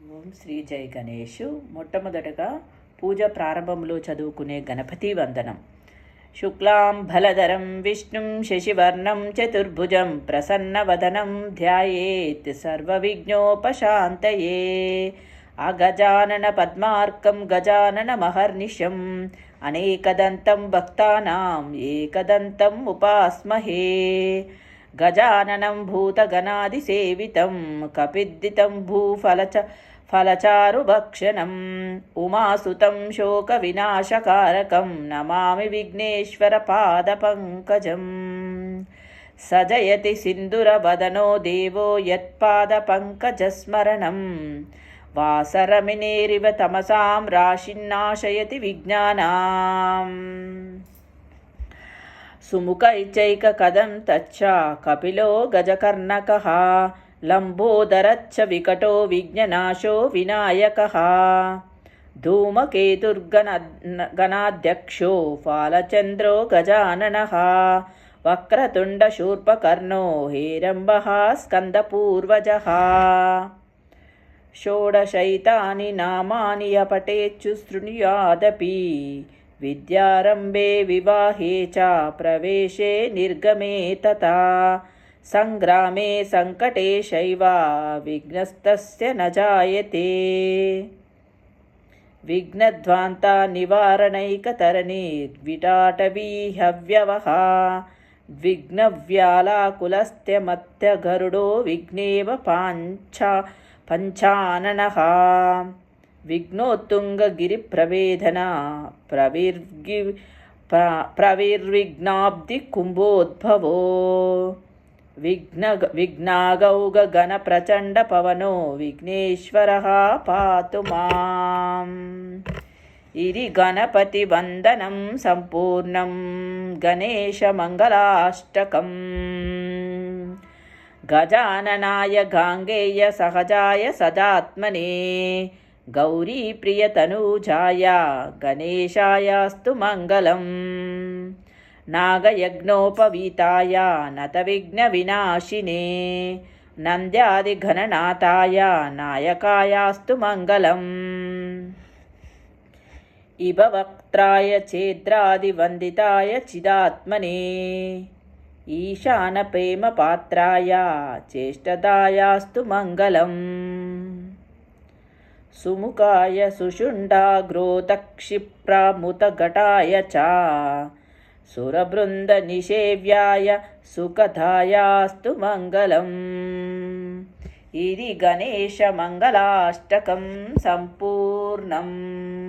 ఓం శ్రీ జై గణేషు. మొట్టమొదటగా పూజ ప్రారంభంలో చదువుకునే గణపతి వందనం. శుక్లాం ఫలధరం విష్ణుం శశివర్ణం చతుర్భుజం ప్రసన్నవదనం ధ్యాయేత్ సర్వవిఘ్నోపశాంతయే. అగజానన పద్మార్కం గజానన మహర్నిశం అనేకదంతం భక్తానాం ఏకదంతం ఉపాస్మహే. गजाननं भूतगणादिसेवितं कपिद्दितं भूफलच फलचारुभक्षणम् उमासुतं शोकविनाशकारकं नमामि विघ्नेश्वरपादपङ्कजम्। स जयति सिन्दुरवदनो देवो यत्पादपङ्कजस्मरणम् वासरमिनेरिव तमसां राशिन्नाशयति विज्ञानाम्। సుముఖైచైక కదం తచ్చ కపిలో గజకర్ణక లంబోదరచ్చ వికటో విఘ్ననాశో వినాయక ధూమకేతుర్గణ గణాధ్యక్షో ఫాలచంద్రో గజానన వక్రతుండశూర్పకర్ణో హేరంబ స్కందపూర్వజ షోడశైతాని నామాని యపటేచ్చు శృణుయాదపి विद्यारम्भे विवाहे च प्रवेशे निर्गमे तथा सङ्ग्रामे सङ्कटे शैव विघ्नस्तस्य न जायते। विघ्नध्वान्ता निवारणैकतरणिर्विटाटवीहव्यवः विघ्नव्यालाकुलस्त्यमत्यगरुडो विघ्नेव पाञ्चा पञ्चाननः विघ्नोत्तुङ्गगिरिप्रवेदना प्रविर्गि प्रविर्विघ्नाब्धिकुम्भोद्भवो। विघ्न विघ्नागौगगणप्रचण्डपवनो विघ्नेश्वरः पातु माम्। इति गणपतिवन्दनं सम्पूर्णं गणेशमङ्गलाष्टकम्। गजाननाय गाङ्गेय सहजाय सदात्मने గౌరీ ప్రియతనూజాయ గణేశాయాస్తు మంగళం. నాగయజ్ఞోపవీతాయ నతవిఘ్న వినాశినే నంద్యాదిఘననాథాయ నాయకాయాస్తు మంగళం. ఇవ వక్త్రాయ చేద్రాదివందితాయ చిదాత్మనే. ఈశాన ప్రేమ పాత్రాయ చేష్టదాయాస్తు మంగళం. సుముఖాయ సుషుండాగ్రోతక్షిప్రాముతఘటాయ చ. సురబృందనిషేవ్యాయ సుకథాయాస్తు మంగళం. ఇది గణేశమంగళాష్టకం సంపూర్ణం.